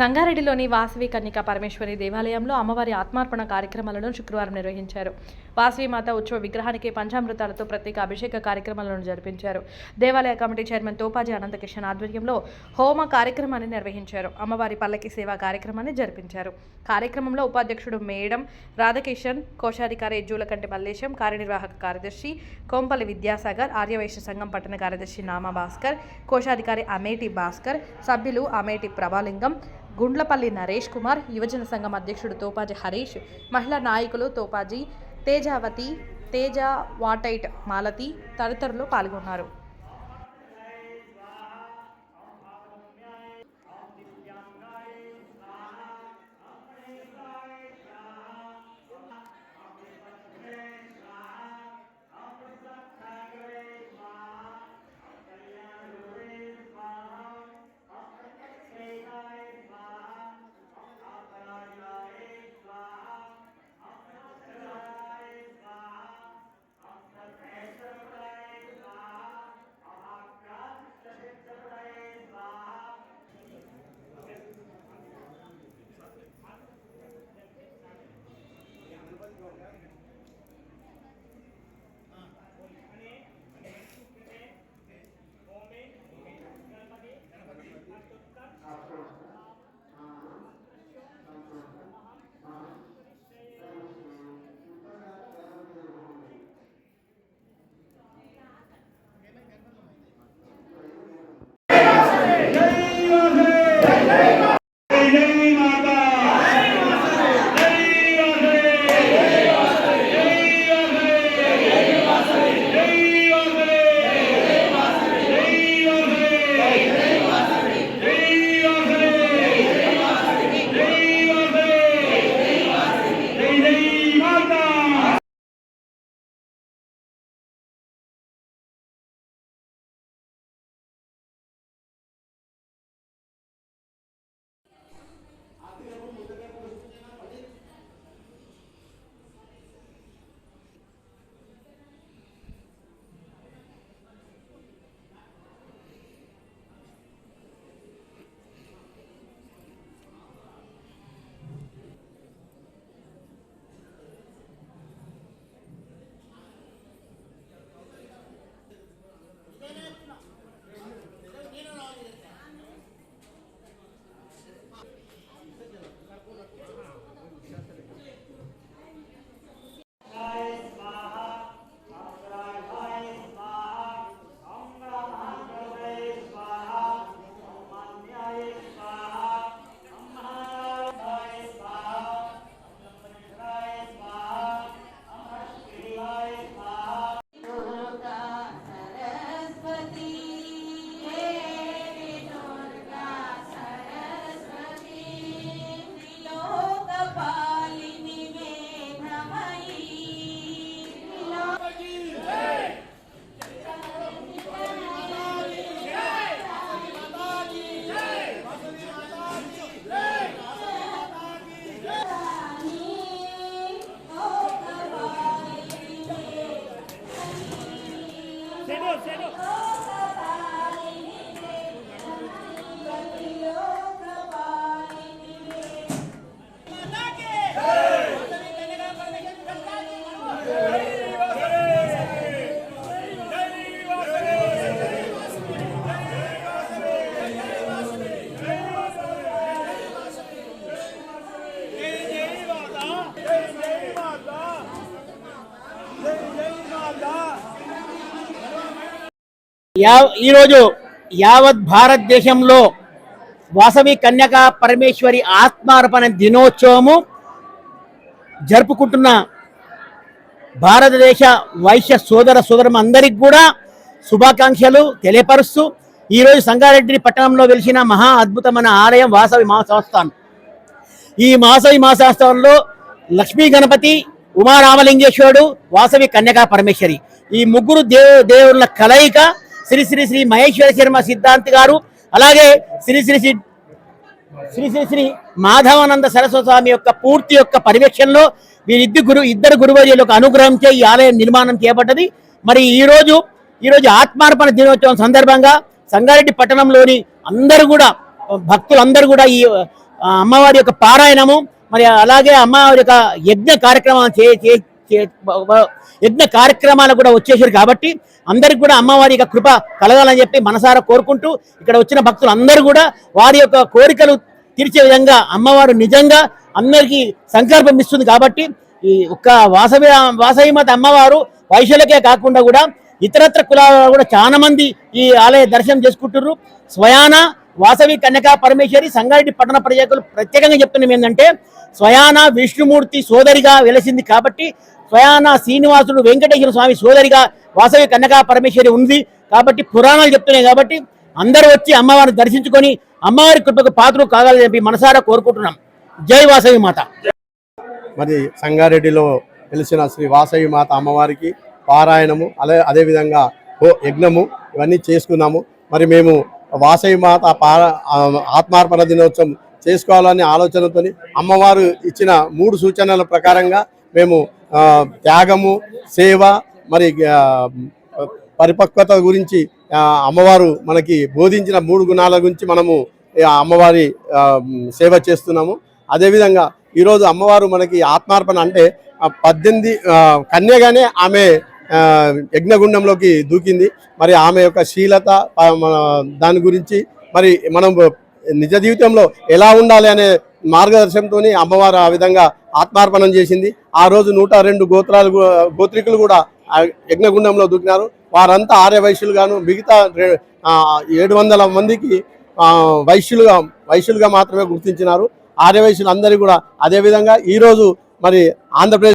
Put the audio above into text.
సంగారెడ్డిలోని వాసవి కన్యకా పరమేశ్వరి దేవాలయంలో అమ్మవారి ఆత్మార్పణ కార్యక్రమాలను శుక్రవారం నిర్వహించారు. వాసవి మాత ఉత్సవ విగ్రహానికి పంచామృతాలతో ప్రత్యేక అభిషేక కార్యక్రమాలను జరిపించారు. దేవాలయ కమిటీ చైర్మన్ తోపాజీ అనంతకిషన్ ఆధ్వర్యంలో హోమ కార్యక్రమాన్ని నిర్వహించారు. అమ్మవారి పల్లకి సేవా కార్యక్రమాన్ని జరిపించారు. కార్యక్రమంలో ఉపాధ్యక్షుడు మేడం రాధాకిషన్ కోశాధికారి జూలకంటి మల్లేశం కార్యనిర్వాహక కార్యదర్శి కోంపల్లి విద్యాసాగర్ ఆర్యవైశ్య సంఘం పట్టణ కార్యదర్శి నామా భాస్కర్ కోశాధికారి అమేటి భాస్కర్ సభ్యులు అమేటి ప్రభాలింగం గుండ్లపల్లి నరేష్ కుమార్ యువజన సంఘం అధ్యక్షుడు తోపాజీ హరీష్ మహిళా నాయకులు తోపాజీ తేజావతి తేజ వాటైట్ మాలతి తదితరులు పాల్గొన్నారు. Selo, selo. యా ఈరోజు యావత్ భారతదేశంలో వాసవి కన్యకా పరమేశ్వరి ఆత్మార్పణ దినోత్సవము జరుపుకుంటున్న భారతదేశ వైశ్య సోదర సోదరం అందరికి కూడా శుభాకాంక్షలు తెలియపరుస్తూ ఈరోజు సంగారెడ్డి పట్టణంలో వెలిసిన మహా అద్భుతమైన ఆలయం వాసవి మహాసంస్థానం. ఈ మాసవి మహాసంస్థానంలో లక్ష్మీ గణపతి ఉమారామలింగేశ్వరుడు వాసవి కన్యకా పరమేశ్వరి. ఈ ముగ్గురు దేవు దేవుళ్ళ కలయిక శ్రీ శ్రీ శ్రీ మహేశ్వర శర్మ సిద్ధాంతి గారు అలాగే శ్రీ శ్రీ శ్రీ శ్రీ శ్రీ శ్రీ మాధవానంద సరస్వతి స్వామి యొక్క పూర్తి యొక్క పర్యవేక్షణలో వీరిద్దరు గురు ఇద్దరు గురువర్యులకు అనుగ్రహం అనుగ్రహంచే ఈ ఆలయం నిర్మాణం చేయబడ్డది. మరి ఈరోజు ఈరోజు ఆత్మార్పణ దినోత్సవం సందర్భంగా సంగారెడ్డి పట్టణంలోని అందరూ కూడా భక్తులందరూ కూడా ఈ అమ్మవారి యొక్క పారాయణము మరి అలాగే అమ్మవారి యొక్క యజ్ఞ కార్యక్రమం చే చే- చే- యజ్ఞ కార్యక్రమాలు కూడా వచ్చేసారు కాబట్టి అందరికి కూడా అమ్మవారి యొక్క కృప కలగాలని చెప్పి మనసారా కోరుకుంటూ ఇక్కడ వచ్చిన భక్తులు అందరూ కూడా వారి యొక్క కోరికలు తీర్చే విధంగా అమ్మవారు నిజంగా అందరికీ సంకల్పం ఇస్తుంది కాబట్టి ఈ ఒక్క వాసవి వాసవి మాత అమ్మవారు వైశ్యులకే కాకుండా కూడా ఇతరత్ర కులాల కూడా చాలా మంది ఈ ఆలయ దర్శనం చేసుకుంటున్నారు. స్వయాన వాసవి కన్యకా పరమేశ్వరి సంగారెడ్డి పట్టణ ప్రజలు ప్రత్యేకంగా చెప్తున్నాం ఏంటంటే స్వయాన విష్ణుమూర్తి సోదరిగా వెలసింది కాబట్టి స్వయాన శ్రీనివాసుడు వెంకటేశ్వర స్వామి సోదరిగా వాసవి కన్యకా పరమేశ్వరి ఉంది. కాబట్టి పురాణాలు చెప్తున్నాయి కాబట్టి అందరూ వచ్చి అమ్మవారిని దర్శించుకొని అమ్మవారి కృపకు పాత్రలు కాగాలని చెప్పి మనసారా కోరుకుంటున్నాం. జై వాసవి మాత. మరి సంగారెడ్డిలో వెలిసిన శ్రీ వాసవి మాత అమ్మవారికి పారాయణము అదే అదేవిధంగా ఓ యజ్ఞము ఇవన్నీ చేసుకున్నాము. మరి మేము వాసవి మాత పార ఆత్మార్పణ దినోత్సవం చేసుకోవాలనే ఆలోచనతో అమ్మవారు ఇచ్చిన మూడు సూచనల ప్రకారంగా మేము త్యాగము సేవ మరి పరిపక్వత గురించి అమ్మవారు మనకి బోధించిన మూడు గుణాల గురించి మనము అమ్మవారి సేవ చేస్తున్నాము. అదేవిధంగా ఈరోజు అమ్మవారు మనకి ఆత్మార్పణ అంటే పద్దెనిమిది కన్యగానే ఆమె యజ్ఞగుండంలోకి దూకింది. మరి ఆమె యొక్క శీలత మన దాని గురించి మరి మనం నిజ జీవితంలో ఎలా ఉండాలి అనే మార్గదర్శనంతో అమ్మవారు ఆ విధంగా ఆత్మార్పణం చేసింది. ఆ రోజు నూట రెండు గోత్రాలు గోత్రికులు కూడా యజ్ఞగుండంలో దూకినారు వారంతా ఆర్య వైశ్యులుగాను మిగతా ఏడు వందల మందికి వైశ్యులుగా వైశ్యులుగా మాత్రమే గుర్తించినారు. ఆర్య వైశ్యులు అందరికీ కూడా అదేవిధంగా ఈరోజు మరి ఆంధ్రప్రదేశ్